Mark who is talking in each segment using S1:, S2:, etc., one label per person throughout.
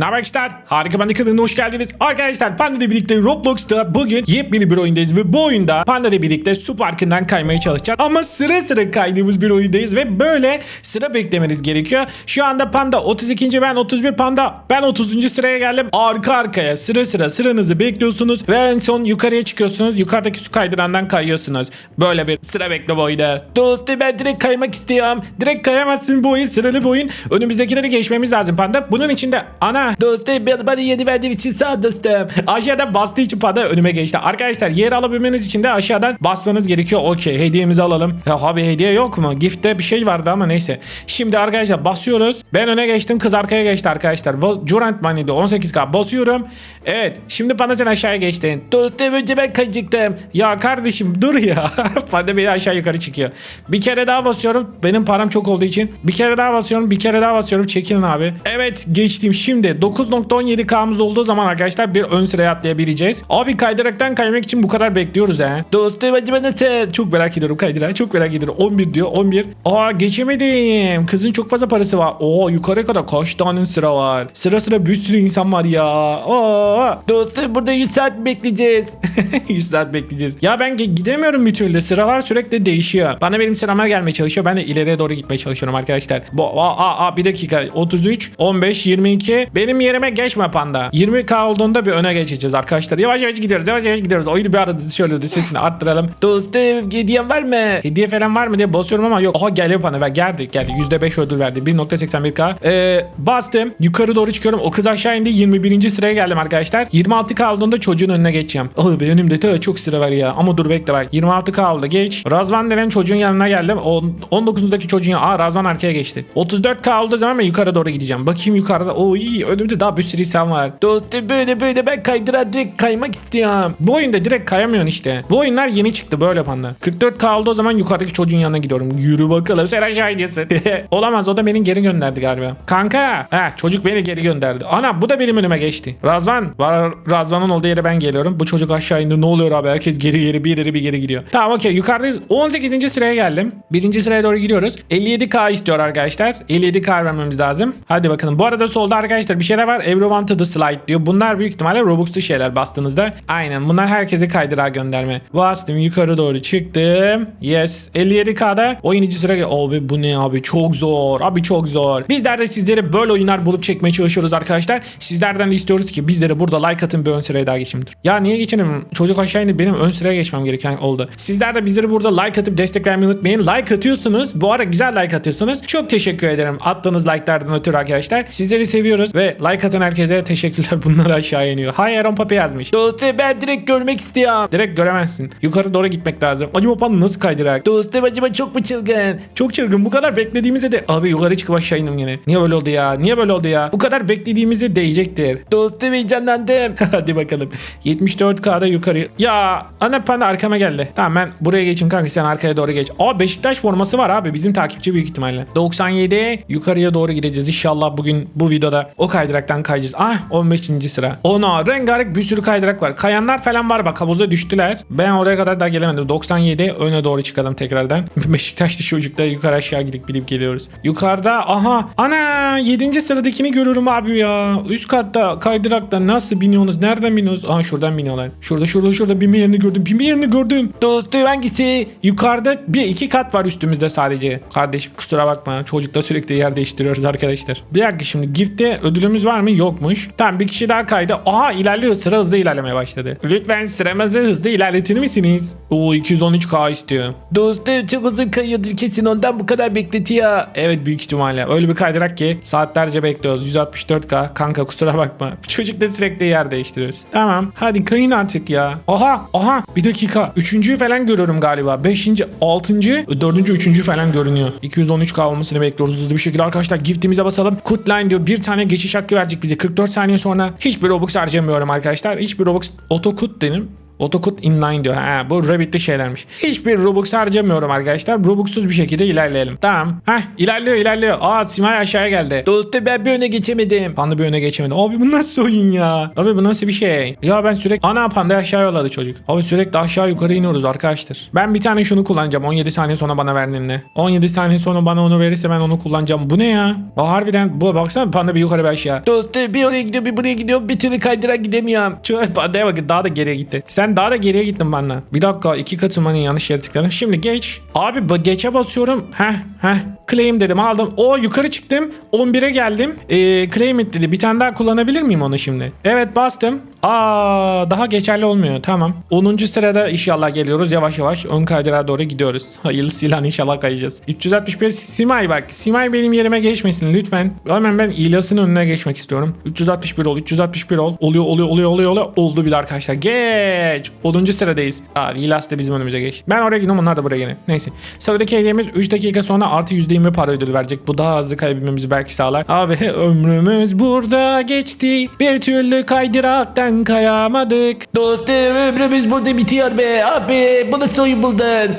S1: Haber arkadaşlar? Harika Panda kanalına hoş geldiniz. Arkadaşlar Panda ile birlikte Roblox'ta bugün yepyeni bir oyundayız ve bu oyunda Panda ile birlikte su parkından kaymaya çalışacağız. Ama sıra sıra kaydığımız bir oyundayız ve böyle sıra beklemeniz gerekiyor. Şu anda Panda 32. ben 31 Panda ben 30. sıraya geldim. Arka arkaya sıra sıra sıranızı bekliyorsunuz ve en son yukarıya çıkıyorsunuz. Yukarıdaki su kaydırandan kayıyorsunuz. Böyle bir sıra bekleme oyunu. Dostum ben direkt kaymak istiyorum. Direkt kayamazsın bu oyun sıralı bir oyun. Önümüzdekileri geçmemiz lazım Panda. Bunun için de ana dostum ben bana yeni verdiğim için sağ dostum. Aşağıdan bastığı için Panda önüme geçti. Arkadaşlar yer alabilmeniz için de aşağıdan basmanız gerekiyor. Okey hediyemizi alalım. Ya abi hediye yok mu? Gift'te bir şey vardı ama neyse. Şimdi arkadaşlar basıyoruz. Ben öne geçtim kız arkaya geçti arkadaşlar. Durant Money'di 18k basıyorum. Evet şimdi Panda sen aşağıya geçtin. Dostum önce ben kayacaktım. Ya kardeşim dur ya. Panda beni aşağı yukarı çıkıyor. Bir kere daha basıyorum. Benim param çok olduğu için. Bir kere daha basıyorum. Bir kere daha basıyorum. Çekilin abi. Evet geçtim. Şimdi 9.17k'mız olduğu zaman arkadaşlar bir ön sıraya atlayabileceğiz. Abi kaydıraktan kaymak için bu kadar bekliyoruz he. Dostum acaba nasıl? Çok merak ediyorum kaydırağı. Çok merak ediyorum. 11 diyor. 11. Aa geçemedim. Kızın çok fazla parası var. Oo yukarı kadar kaç tane sıra var. Sıra sıra bir sürü insan var ya. Aa. Dostum burada 100 saat bekleyeceğiz. 100 saat bekleyeceğiz. Ya ben gidemiyorum bir türlü. Sıralar sürekli değişiyor. Bana benim sırama gelmeye çalışıyor. Ben de ileriye doğru gitmeye çalışıyorum arkadaşlar. Bu, aa, aa, bir dakika. 33, 15, 22. Benim yerime geçme panda. 20k olduğunda bir öne geçeceğiz arkadaşlar. Yavaş yavaş gidiyoruz. Yavaş yavaş gidiyoruz. Oyunu bir arada şöyle de sesini arttıralım. Dostum hediyen var mı? Hediye falan var mı diye basıyorum ama yok. Aha geliyor bana. Ver, geldi geldi. %5 ödül verdi. 1.81k. Ee, bastım. Yukarı doğru çıkıyorum. O kız aşağı indi. 21. sıraya geldim arkadaşlar. 26k olduğunda çocuğun önüne geçeceğim. Oh be önümde ta çok sıra var ya. Ama dur bekle bak. 26k oldu. Geç. Razvan denen çocuğun yanına geldim. On- 19'daki çocuğun Aa Razvan arkaya geçti. 34k olduğu zaman ben yukarı doğru gideceğim. Bakayım yukarıda. Oo. Önümde daha bir sürü insan var. Dostum böyle böyle ben kaydıra kaymak istiyorum. Bu oyunda direkt kayamıyorsun işte. Bu oyunlar yeni çıktı böyle panda. 44k oldu o zaman yukarıdaki çocuğun yanına gidiyorum. Yürü bakalım sen aşağı iniyorsun. Olamaz o da beni geri gönderdi galiba. Kanka. Ha çocuk beni geri gönderdi. Ana bu da benim önüme geçti. Razvan. Var, Razvan'ın olduğu yere ben geliyorum. Bu çocuk aşağı indi. Ne oluyor abi? Herkes geri geri bir ileri bir geri gidiyor. Tamam okey yukarıdayız. 18. sıraya geldim. Birinci sıraya doğru gidiyoruz. 57k istiyor arkadaşlar. 57k vermemiz lazım. Hadi bakalım. Bu arada solda arkadaşlar bir şeyler var. Everyone to the slide diyor. Bunlar büyük ihtimalle Robux'lu şeyler bastığınızda. Aynen bunlar herkese kaydırağa gönderme. Bastım yukarı doğru çıktım. Yes. 57k'da oyuncu sıra. Abi bu ne abi çok zor. Abi çok zor. Bizler de sizlere böyle oyunlar bulup çekmeye çalışıyoruz arkadaşlar. Sizlerden de istiyoruz ki bizlere burada like atın bir ön sıraya daha geçeyim. Dur. Ya niye geçelim? Çocuk aşağı indi benim ön sıraya geçmem gereken oldu. Sizler de bizleri burada like atıp destek vermeyi unutmayın. Like atıyorsunuz. Bu ara güzel like atıyorsunuz. Çok teşekkür ederim. Attığınız like'lardan ötürü arkadaşlar. Sizleri seviyoruz ve like atan herkese teşekkürler. Bunlar aşağı iniyor. Hay Aaron Papi yazmış. Dostum ben direkt görmek istiyorum. Direkt göremezsin. Yukarı doğru gitmek lazım. Acaba pan nasıl kaydırak? Dostum acaba çok mu çılgın? Çok çılgın. Bu kadar beklediğimizde de abi yukarı çıkıp aşağı indim yine. Niye böyle oldu ya? Niye böyle oldu ya? Bu kadar beklediğimizde değecektir. Dostum heyecanlandım. Hadi bakalım. 74K'da yukarı. Ya ana pan arkama geldi. Tamam ben buraya geçeyim kanka sen arkaya doğru geç. Aa Beşiktaş forması var abi. Bizim takipçi büyük ihtimalle. 97 yukarıya doğru gideceğiz. İnşallah bugün bu videoda o kaydıraktan kayacağız. Ah 15. sıra. Ona rengarenk bir sürü kaydırak var. Kayanlar falan var bak havuza düştüler. Ben oraya kadar daha gelemedim. 97 öne doğru çıkalım tekrardan. Beşiktaşlı çocuklar yukarı aşağı gidip gidip geliyoruz. Yukarıda aha ana 7. sıradakini görüyorum abi ya. Üst katta kaydırakta nasıl biniyorsunuz? Nereden biniyorsunuz? Aha şuradan biniyorlar. Şurada şurada şurada binme yerini gördüm. Binme yerini gördüm. Dostum hangisi? Yukarıda bir iki kat var üstümüzde sadece. Kardeşim kusura bakma. Çocukla sürekli yer değiştiriyoruz arkadaşlar. Bir dakika şimdi gift'te ödülümüz var mı? Yokmuş. Tamam bir kişi daha kaydı. Aha ilerliyor. Sıra hızlı ilerlemeye başladı. Lütfen sıramızı hızlı ilerletir misiniz? Oo 213k istiyor. Dostum çok uzun kayıyordur kesin ondan bu kadar bekletiyor. Evet büyük ihtimalle. Öyle bir kaydırak ki saatlerce bekliyoruz. 164k. Kanka kusura bakma. Çocuk da sürekli yer değiştiriyoruz. Tamam. Hadi kayın artık ya. Aha aha bir dakika. Üçüncüyü falan görüyorum galiba. Beşinci, altıncı, dördüncü, üçüncü falan görünüyor. 213k olmasını bekliyoruz hızlı bir şekilde. Arkadaşlar giftimize basalım. Kutline diyor bir tane geçiş hakkı verecek bize. 44 saniye sonra hiçbir Robux harcamıyorum arkadaşlar. Hiçbir Robux otokut dedim. Otokut inline diyor. Ha, bu Rabbit'li şeylermiş. Hiçbir Robux harcamıyorum arkadaşlar. Robux'suz bir şekilde ilerleyelim. Tamam. Heh ilerliyor ilerliyor. Aa Simay aşağıya geldi.
S2: Dostum ben bir öne geçemedim.
S1: Panda bir öne geçemedi. Abi bu nasıl oyun ya? Abi bu nasıl bir şey? Ya ben sürekli... Ana panda aşağı yolladı çocuk. Abi sürekli aşağı yukarı iniyoruz arkadaşlar. Ben bir tane şunu kullanacağım. 17 saniye sonra bana verdiğinde. 17 saniye sonra bana onu verirse ben onu kullanacağım. Bu ne ya? Aa, harbiden bu baksana panda bir yukarı bir aşağı.
S2: Dostum bir oraya gidiyor bir buraya gidiyor bir türlü kaydırak gidemiyorum.
S1: Şu pandaya bakın daha da geriye gitti. Sen daha da geriye gittin bana. Bir dakika iki katılmanın yanlış yere. Şimdi geç. Abi geçe basıyorum. Heh heh. Claim dedim aldım. O yukarı çıktım. 11'e geldim. Ee, claim it dedi. Bir tane daha kullanabilir miyim onu şimdi? Evet bastım. Aa daha geçerli olmuyor. Tamam. 10. sırada inşallah geliyoruz. Yavaş yavaş ön kaydırağa doğru gidiyoruz. Hayırlısıyla inşallah kayacağız. 361 Simay bak. Simay benim yerime geçmesin lütfen. Hemen ben İlyas'ın önüne geçmek istiyorum. 361 ol. 361 ol. Oluyor oluyor oluyor oluyor oluyor. Oldu bile arkadaşlar. Geç. 10. sıradayız. Aa İlyas da bizim önümüze geç. Ben oraya gidiyorum onlar da buraya gene. Neyse. Sıradaki hediyemiz 3 dakika sonra artı %20 para ödülü verecek. Bu daha hızlı kaybetmemizi belki sağlar. Abi ömrümüz burada geçti. Bir türlü kaydıraktan kayamadık.
S2: Dostum ömrümüz burada bitiyor be abi bu nasıl oyun buldun?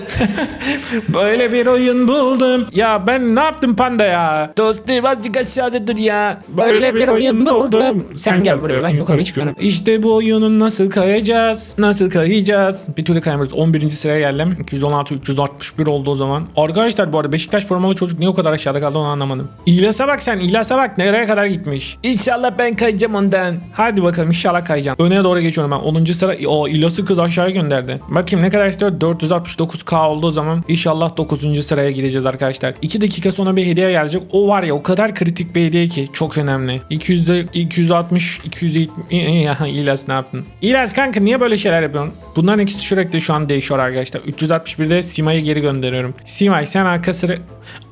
S1: Böyle bir oyun buldum. Ya ben ne yaptım panda ya?
S2: Dostum azıcık aşağıda dur ya.
S3: Böyle bir oyun buldum. Sen gel buraya ben yukarı çıkıyorum.
S1: İşte bu oyunun nasıl kayacağız? Nasıl kayacağız? Bir türlü kayamıyoruz. 11. sıraya geldim. 216 361 oldu o zaman. Arkadaşlar bu arada Beşiktaş formalı çocuk niye o kadar aşağıda kaldı onu anlamadım. İlyas'a bak sen. İlyas'a bak nereye kadar gitmiş.
S2: İnşallah ben kayacağım ondan.
S1: Hadi bakalım inşallah kayacağım. Öne doğru geçiyorum ben. 10. sıra. O İlyas'ı kız aşağıya gönderdi. Bakayım ne kadar istiyor? 469k olduğu zaman inşallah 9. sıraya gideceğiz arkadaşlar. 2 dakika sonra bir hediye gelecek. O var ya o kadar kritik bir hediye ki çok önemli. 200'de 260 270 ya İlyas ne yaptın? İlyas kanka niye böyle şeyler yapıyorsun? Bunların ikisi sürekli şu an değişiyor arkadaşlar. 361'de Sima'yı geri gönderiyorum. Simay sen arka sıra...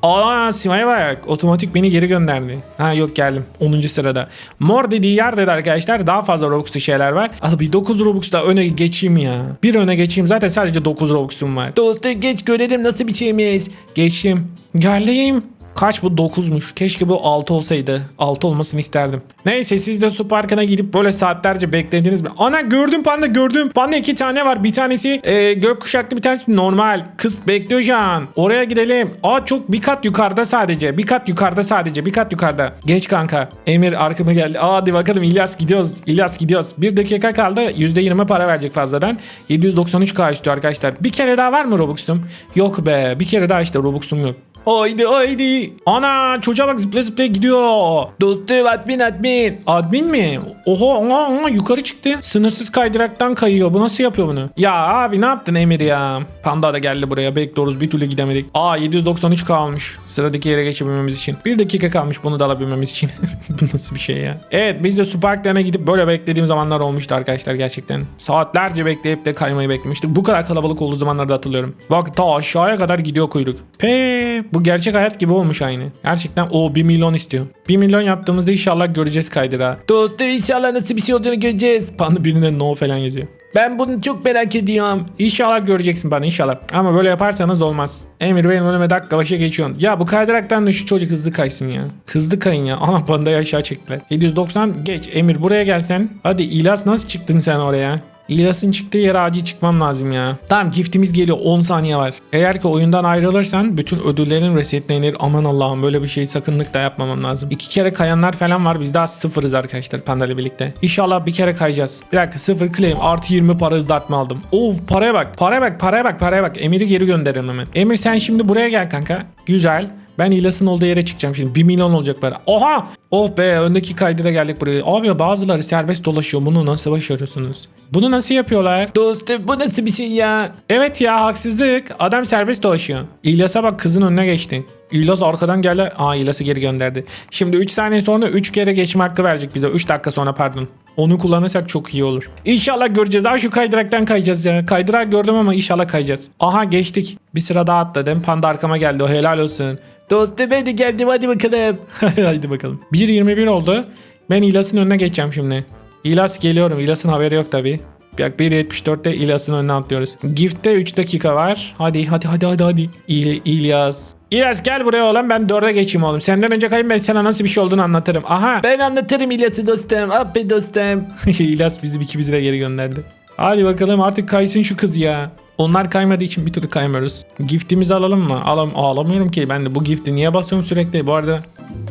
S1: Aa Sima'ya bak. Otomatik beni geri gönderdi. Ha yok geldim. 10. sırada. Mor dediği yerde de arkadaşlar daha fazla Robux'lu şeyler var. Abi 9 Robux da öne geçeyim ya. Bir öne geçeyim. Zaten sadece 9 Robux'um var.
S2: Dostum geç görelim nasıl bir şeymiş.
S1: Geçtim. Geldim. Kaç bu 9'muş. Keşke bu 6 olsaydı. 6 olmasını isterdim. Neyse siz de su parkına gidip böyle saatlerce beklediniz mi? Ana gördüm panda gördüm. Panda iki tane var. Bir tanesi e, gökkuşaklı bir tanesi normal. Kız bekliyor şu an. Oraya gidelim. Aa çok bir kat yukarıda sadece. Bir kat yukarıda sadece. Bir kat yukarıda. Geç kanka. Emir arkama geldi. Aa hadi bakalım İlyas gidiyoruz. İlyas gidiyoruz. Bir dakika kaldı. %20 para verecek fazladan. 793k istiyor arkadaşlar. Bir kere daha var mı Robux'um? Yok be. Bir kere daha işte Robux'um yok. Haydi haydi. Ana çocuğa bak zıplaya zıplaya gidiyor.
S2: Dostum admin admin.
S1: Admin mi? Oho aha, aha, yukarı çıktı. Sınırsız kaydıraktan kayıyor. Bu nasıl yapıyor bunu? Ya abi ne yaptın Emir ya? Panda da geldi buraya. Bekliyoruz bir türlü gidemedik. Aa 793 kalmış. Sıradaki yere geçebilmemiz için. Bir dakika kalmış bunu da alabilmemiz için. Bu nasıl bir şey ya? Evet biz de su parklarına gidip böyle beklediğim zamanlar olmuştu arkadaşlar gerçekten. Saatlerce bekleyip de kaymayı beklemiştik. Bu kadar kalabalık olduğu zamanları da hatırlıyorum. Bak ta aşağıya kadar gidiyor kuyruk. Pe bu gerçek hayat gibi olmuş aynı. Gerçekten o 1 milyon istiyor. 1 milyon yaptığımızda inşallah göreceğiz kaydıra.
S2: Dostum inşallah nasıl bir şey olduğunu göreceğiz.
S1: Panda birine no falan yazıyor.
S2: Ben bunu çok merak ediyorum.
S1: İnşallah göreceksin bana inşallah. Ama böyle yaparsanız olmaz. Emir benim önüme dakika başa geçiyorsun. Ya bu kaydıraktan da şu çocuk hızlı kaysın ya. Hızlı kayın ya. Aha pandayı aşağı çektiler. 790 geç. Emir buraya gelsen. Hadi İlyas nasıl çıktın sen oraya? İlyas'ın çıktığı yere acil çıkmam lazım ya. Tamam giftimiz geliyor 10 saniye var. Eğer ki oyundan ayrılırsan bütün ödüllerin resetlenir. Aman Allah'ım böyle bir şey sakınlık da yapmamam lazım. İki kere kayanlar falan var. Biz daha sıfırız arkadaşlar Panda ile birlikte. İnşallah bir kere kayacağız. Bir dakika sıfır claim artı 20 para hızlatma aldım. Of paraya bak paraya bak paraya bak paraya bak. Emir'i geri gönderelim hemen. Emir sen şimdi buraya gel kanka. Güzel. Ben İlas'ın olduğu yere çıkacağım şimdi. 1 milyon olacak para. Oha! Oh be öndeki kaydı da geldik buraya. Abi bazıları serbest dolaşıyor. Bunu nasıl başarıyorsunuz? Bunu nasıl yapıyorlar?
S2: Dostum bu nasıl bir şey ya?
S1: Evet ya haksızlık. Adam serbest dolaşıyor. İlyas'a bak kızın önüne geçti. İlyas arkadan geldi. Aa İlyas'ı geri gönderdi. Şimdi 3 saniye sonra 3 kere geçme hakkı verecek bize. 3 dakika sonra pardon. Onu kullanırsak çok iyi olur. İnşallah göreceğiz. Aa şu kaydıraktan kayacağız ya. Kaydırak gördüm ama inşallah kayacağız. Aha geçtik. Bir sıra daha atladım. Panda arkama geldi. O helal olsun.
S2: Dostum ben de geldim hadi bakalım.
S1: Haydi bakalım. 1.21 oldu. Ben İlyas'ın önüne geçeceğim şimdi. İlyas geliyorum. İlyas'ın haberi yok tabi. Bak 1.74'te İlyas'ın önüne atlıyoruz. Gift'te 3 dakika var. Hadi hadi hadi hadi hadi. İl İlyas. İlyas gel buraya oğlum ben 4'e geçeyim oğlum. Senden önce kayın ben sana nasıl bir şey olduğunu anlatırım. Aha.
S2: Ben anlatırım İlyas'ı dostum. Abi dostum.
S1: İlyas bizi ikimizi de geri gönderdi. Hadi bakalım artık kaysın şu kız ya. Onlar kaymadığı için bir türlü kaymıyoruz. Giftimizi alalım mı? Alam alamıyorum ki ben de bu gifti niye basıyorum sürekli? Bu arada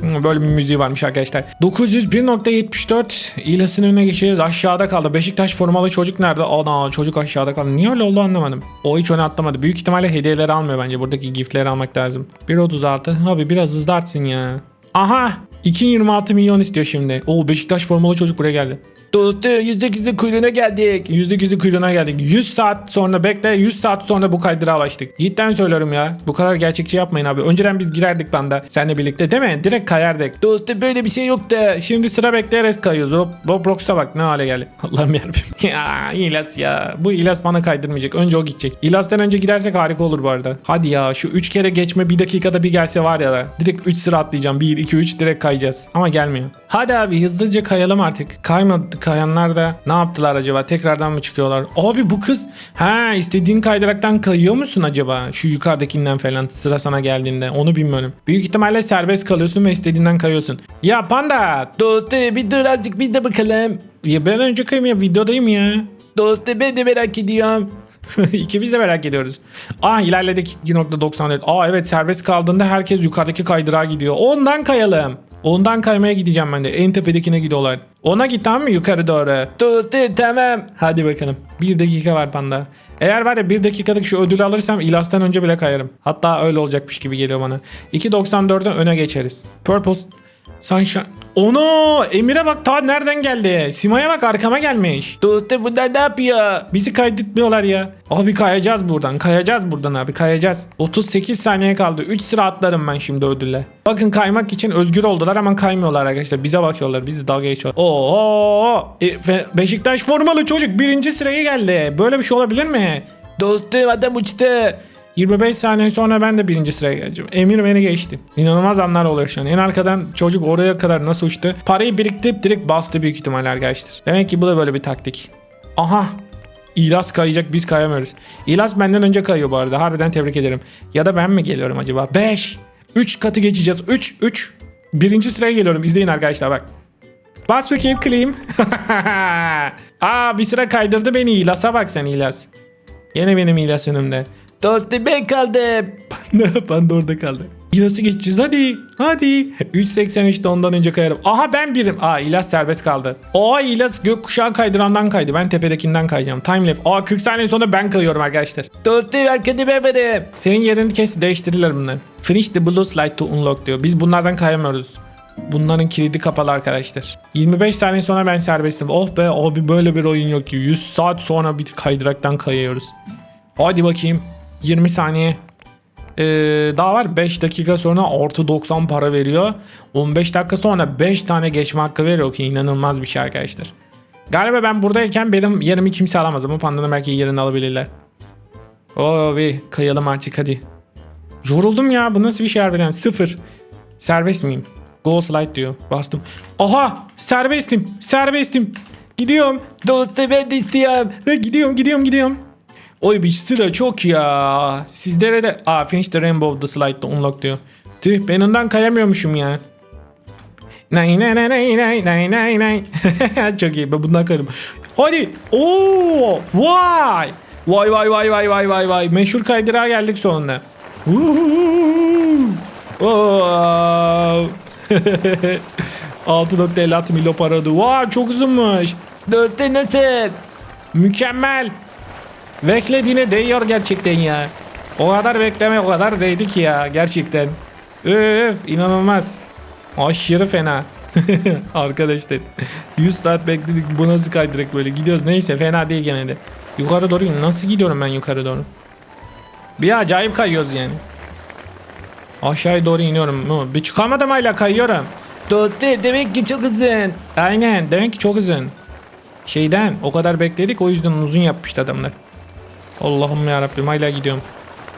S1: hmm, böyle bir müziği varmış arkadaşlar. 901.74 İlas'ın önüne geçeceğiz. Aşağıda kaldı. Beşiktaş formalı çocuk nerede? Ana çocuk aşağıda kaldı. Niye öyle oldu anlamadım. O hiç öne atlamadı. Büyük ihtimalle hediyeleri almıyor bence. Buradaki giftleri almak lazım. 1.36. Abi biraz hızlı artsın ya. Aha 2.26 milyon istiyor şimdi. Oo Beşiktaş formalı çocuk buraya geldi.
S2: Dostu %8'in kuyruğuna geldik.
S1: %100'ü kuyruğuna geldik. 100 saat sonra bekle 100 saat sonra bu kaydıra ulaştık. Cidden söylüyorum ya. Bu kadar gerçekçi yapmayın abi. Önceden biz girerdik banda seninle birlikte değil mi? Direkt kayardık.
S2: Dostu böyle bir şey yok da.
S1: Şimdi sıra bekleyerek kayıyoruz. Rob- Roblox'a bak ne hale geldi. Allah'ım yarabbim. ya İlas ya. Bu İlas bana kaydırmayacak. Önce o gidecek. İlas'tan önce gidersek harika olur bu arada. Hadi ya şu 3 kere geçme bir dakikada bir gelse var ya. Direkt 3 sıra atlayacağım. 1, 2, 3 direkt kayacağız. Ama gelmiyor. Hadi abi hızlıca kayalım artık. Kaymadı kayanlar da ne yaptılar acaba? Tekrardan mı çıkıyorlar? Abi bu kız ha istediğin kaydıraktan kayıyor musun acaba? Şu yukarıdakinden falan sıra sana geldiğinde onu bilmiyorum. Büyük ihtimalle serbest kalıyorsun ve istediğinden kayıyorsun. Ya panda
S2: Dostu bir dur azıcık biz de bakalım.
S1: ya ben önce kayayım ya videodayım ya.
S2: Dostu ben de merak ediyorum.
S1: İkimiz de merak ediyoruz. Aa ilerledik 2.94. Aa evet serbest kaldığında herkes yukarıdaki kaydırağa gidiyor. Ondan kayalım. Ondan kaymaya gideceğim ben de. En tepedekine gidiyorlar. Ona git tamam mı yukarı doğru?
S2: Dostu tamam.
S1: Hadi bakalım. Bir dakika var panda. Eğer var ya bir dakikalık şu ödülü alırsam İlas'tan önce bile kayarım. Hatta öyle olacakmış gibi geliyor bana. 2.94'den öne geçeriz. Purpose Sunshine. Ono Emir'e bak ta nereden geldi? Sima'ya bak arkama gelmiş.
S2: Dostu bunlar ne yapıyor?
S1: Bizi kaydetmiyorlar ya. Abi kayacağız buradan. Kayacağız buradan abi kayacağız. 38 saniye kaldı. 3 sıra atlarım ben şimdi ödülle. Bakın kaymak için özgür oldular ama kaymıyorlar arkadaşlar. Bize bakıyorlar. Bizi dalga geçiyorlar. Oo! E, Beşiktaş formalı çocuk birinci sıraya geldi. Böyle bir şey olabilir mi?
S2: Dostum adam uçtu.
S1: 25 saniye sonra ben de birinci sıraya geleceğim. Emir beni geçti. İnanılmaz anlar oluyor şu an. En arkadan çocuk oraya kadar nasıl uçtu? Parayı biriktirip direkt bastı büyük ihtimalle arkadaşlar. Demek ki bu da böyle bir taktik. Aha. İlas kayacak biz kayamıyoruz. İlas benden önce kayıyor bu arada. Harbiden tebrik ederim. Ya da ben mi geliyorum acaba? 5. 3 katı geçeceğiz. 3. 3. Birinci sıraya geliyorum. İzleyin arkadaşlar bak. Bas bakayım claim. Aa bir sıra kaydırdı beni İlas'a bak sen İlas. Yine benim İlas önümde.
S2: Dostu ben kaldım.
S1: ben de orada kaldım. İlas'ı geçeceğiz hadi. Hadi. 3.83'te ondan önce kayarım. Aha ben birim. Aa İlas serbest kaldı. Aa İlas gökkuşağı kaydırandan kaydı. Ben tepedekinden kayacağım. Time lapse. Aa 40 saniye sonra ben kayıyorum arkadaşlar.
S2: Dostu ben varım.
S1: Senin yerini kes değiştirirler bunları. Finish the blue slide to unlock diyor. Biz bunlardan kayamıyoruz. Bunların kilidi kapalı arkadaşlar. 25 saniye sonra ben serbestim. Oh be abi böyle bir oyun yok ki. 100 saat sonra bir kaydıraktan kayıyoruz. Hadi bakayım. 20 saniye. Ee, daha var 5 dakika sonra artı 90 para veriyor. 15 dakika sonra 5 tane geçme hakkı veriyor ki inanılmaz bir şey arkadaşlar. Galiba ben buradayken benim yerimi kimse alamaz ama pandanın belki yerini alabilirler. Oo bir kayalım artık hadi. Yoruldum ya bu nasıl bir şey harbiden sıfır. Serbest miyim? Go slide diyor bastım. Aha serbestim serbestim. Gidiyorum.
S2: Dostu ben de istiyorum.
S1: Gidiyorum gidiyorum gidiyorum. Oy bir sıra çok ya. Sizlere de... Aa finish the rainbow the slide'da unlock diyor. Tüh ben ondan kayamıyormuşum ya. Nay nay nay nay nay nay nay nay. çok iyi ben bundan kayarım. Hadi. Oo vay. Vay vay vay vay vay vay vay. Meşhur kaydırağa geldik sonunda. Oo. 6.56 milyon paradı. Vay çok uzunmuş.
S2: Dostu nasıl?
S1: Mükemmel. Beklediğine değiyor gerçekten ya. O kadar bekleme o kadar değdi ki ya gerçekten. Öf inanılmaz. Aşırı fena. Arkadaşlar 100 saat bekledik bu nasıl kaydırak böyle gidiyoruz neyse fena değil gene de. Yukarı doğru nasıl gidiyorum ben yukarı doğru? Bir acayip kayıyoruz yani. Aşağıya doğru iniyorum. Bir çıkamadım hala kayıyorum.
S2: Dostu demek ki çok uzun.
S1: Aynen demek ki çok uzun. Şeyden o kadar bekledik o yüzden uzun yapmıştı adamlar. Allah'ım ya Rabbim hala gidiyorum.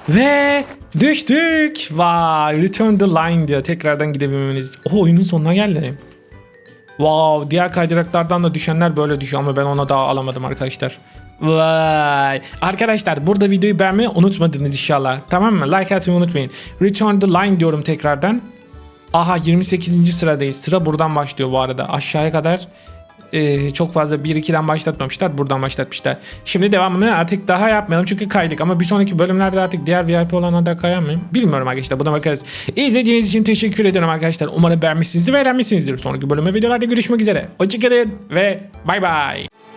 S1: Ve düştük. Vay return the line diyor tekrardan gidebilmemiz. O oyunun sonuna geldi. Wow diğer kaydıraklardan da düşenler böyle düşüyor ama ben ona daha alamadım arkadaşlar. Vay. Arkadaşlar burada videoyu beğenmeyi unutmadınız inşallah. Tamam mı? Like atmayı unutmayın. Return the line diyorum tekrardan. Aha 28. sıradayız. Sıra buradan başlıyor bu arada. Aşağıya kadar e, çok fazla 1-2'den başlatmamışlar. Buradan başlatmışlar. Şimdi devamını artık daha yapmayalım çünkü kaydık. Ama bir sonraki bölümlerde artık diğer VIP olanlara da kayar mıyım? Bilmiyorum arkadaşlar. Buna bakarız. İzlediğiniz için teşekkür ederim arkadaşlar. Umarım beğenmişsinizdir ve eğlenmişsinizdir. Sonraki bölüme videolarda görüşmek üzere. Hoşçakalın ve bay bay.